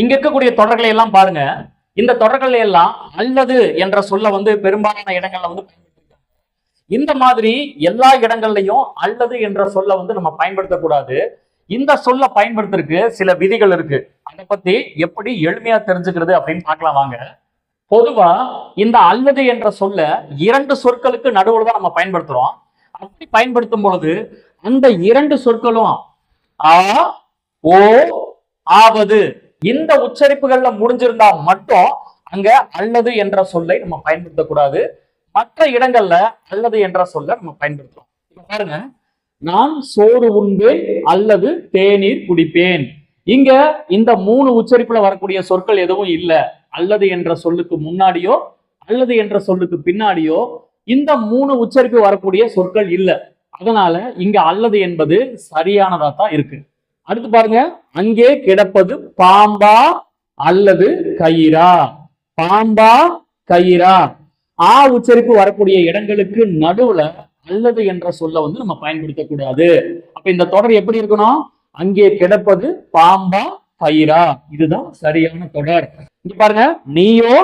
இங்க இருக்கக்கூடிய தொடர்களை எல்லாம் பாருங்க. இந்த தொடர்கள் எல்லாம் அல்லது என்ற சொல்ல வந்து பெரும்பாலான இடங்கள்ல வந்து பயன்படுத்திருக்காங்க. இந்த மாதிரி எல்லா இடங்கள்லையும் அல்லது என்ற சொல்ல வந்து நம்ம பயன்படுத்தக்கூடாது. இந்த சொல்ல பயன்படுத்துறதுக்கு சில விதிகள் இருக்கு. அதை பத்தி எப்படி எளிமையா தெரிஞ்சுக்கிறது அப்படின்னு பார்க்கலாம் வாங்க. பொதுவா இந்த அல்லது என்ற சொல்ல இரண்டு சொற்களுக்கு நடுவில் தான் நம்ம பயன்படுத்துறோம். அப்படி பயன்படுத்தும் பொழுது அந்த இரண்டு சொற்களும் ஆ ஓ ஆவது இந்த உச்சரிப்புகள்ல முடிஞ்சிருந்தா மட்டும் அங்க அல்லது என்ற சொல்லை நம்ம பயன்படுத்தக்கூடாது. மற்ற இடங்கள்ல அல்லது என்ற சொல்ல நம்ம பயன்படுத்துறோம் பாருங்க. நான் சோறு உண்பேன் அல்லது தேநீர் குடிப்பேன். இங்க இந்த மூணு உச்சரிப்புல வரக்கூடிய சொற்கள் எதுவும் இல்லை. அல்லது என்ற சொல்லுக்கு முன்னாடியோ அல்லது என்ற சொல்லுக்கு பின்னாடியோ இந்த மூணு உச்சரிப்பு வரக்கூடிய சொற்கள் இல்லை. அதனால இங்க அல்லது என்பது சரியானதா தான் இருக்கு. அடுத்து பாருங்க. அங்கே கிடப்பது பாம்பா அல்லது கயிறா? பாம்பா கயிறா. ஆ உச்சரிப்பு வரக்கூடிய இடங்களுக்கு நடுவுல அல்லது என்ற சொல்ல வந்து நம்ம பயன்படுத்தக்கூடாது அப்ப இந்த தொடர் எப்படி இருக்கணும்? அங்கே கிடப்பது பாம்பா கயிறா. இதுதான் சரியான தொடர். இங்க பாருங்க. நீயோ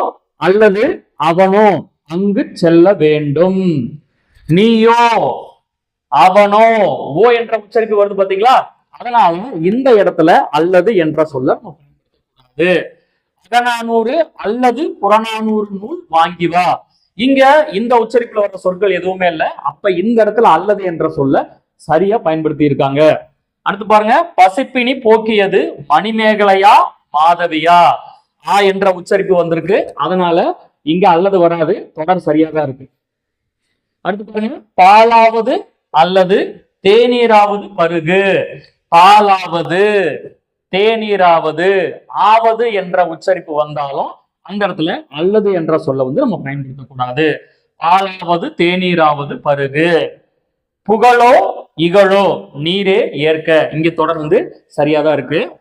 அல்லது அவனோ அங்கு செல்ல வேண்டும். நீயோ அவனோ ஓ என்ற உச்சரிப்பு வருது பாத்தீங்களா? அதனால இந்த இடத்துல அல்லது என்ற சொல்ல நம்ம அகநானூறு அல்லது புறநானூறு நூல் வாங்கி வா இங்க இந்த உச்சரிப்புல வர்ற சொற்கள் எதுவுமே இல்லை. அப்ப இந்த இடத்துல அல்லது என்ற சொல்ல சரியா பயன்படுத்தி இருக்காங்க. அடுத்து பாருங்க பசிப்பினி போக்கியது மணிமேகலையா மாதவியா? ஆ என்ற உச்சரிப்பு வந்திருக்கு. அதனால இங்க அல்லது வராது தொடர் சரியா தான் இருக்கு. அடுத்து பாருங்க பாலாவது அல்லது தேநீராவது பருகு. பாலாவது தேநீராவது ஆவது என்ற உச்சரிப்பு வந்தாலும் அந்த இடத்துல அல்லது என்ற சொல்ல வந்து நம்ம பயன்படுத்தக்கூடாது பாலாவது தேநீராவது பருகு. புகழோ இகழோ நீரே ஏற்க. இங்க தொடர் வந்து சரியா தான் இருக்கு.